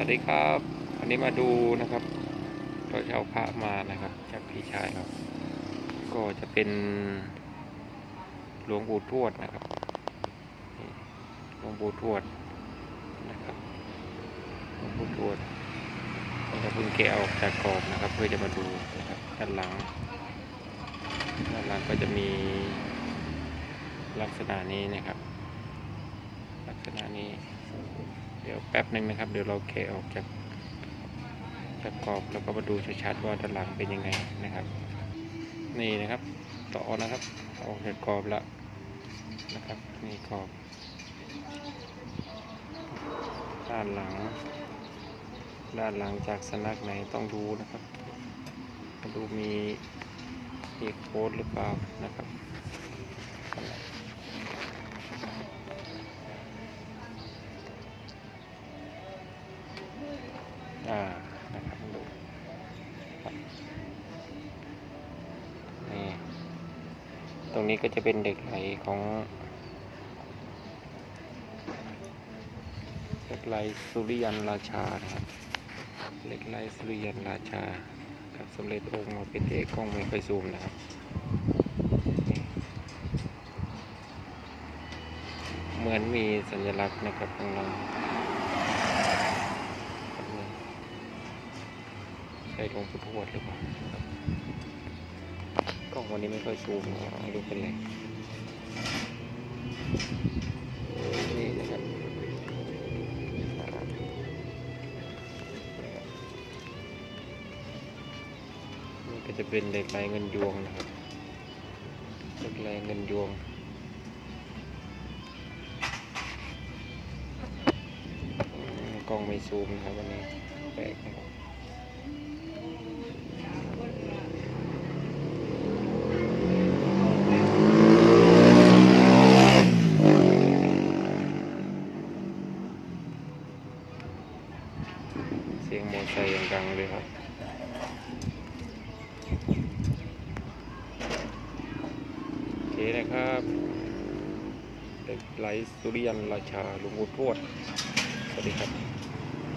วัสดีครับวันนี้มาดูนะครับเราจะเอาพระมานะครับจากพี่ชายเราก็จะเป็นหลวงปู่ทวดนะครับหลวงปู่ทวดนะครับหลวงปู่ทวดเราเพิ่งแกะออกจากกรอบนะครับ เพื่อจะมาดูนะครับด้านหลังด้านหลังก็จะมีลักษณะนี้นะครับ ลักษณะนี้ ดี๋ยวแป๊บหนึ่งนะครับ เดี๋ยวเราแกะออกจากจากกรอบแล้วก็มาดูชัดๆว่าด้านหลังเป็นยังไงนะครับ นี่นะครับ ต่อนะครับ ออกจากกรอบแล้วนะครับนี่กรอบด้านหลัง ด้านหลังจากสนักไหนต้องดูนะครับมาดูมีมีโค้ดหรือเปล่านะครับ อ่านะครับดูนี่ตรงนี้ก็จะเป็นเด็กไหลของเด็กไหลสุริยันราชานะครับเด็กไหลสุริยันราชาครับสำเร็จองค์มาเป็นเอกกล้องไม่ค่อยซูมนะครับเหมือนมีสัญลักษณ์นะครับข้างล่าง ใช่หลวงปู่ทวดหรือเปล่าครับกล้องวันนี้ไม่ค่อยซูมไม่รู้เป็นไรนี่นะครับนี่ก็จะเป็นเหล็กไหลเงินยวงนะครับเหล็กไหลเงินยวงกล้องไม่ซูมนะครับวันนี้แปลกนะครับ มอไซค์อย่างดังเลยครับโอเคนะครับเด็กไลท์สุริยันราชาลุงวุฒิทวดสวัสดีครับ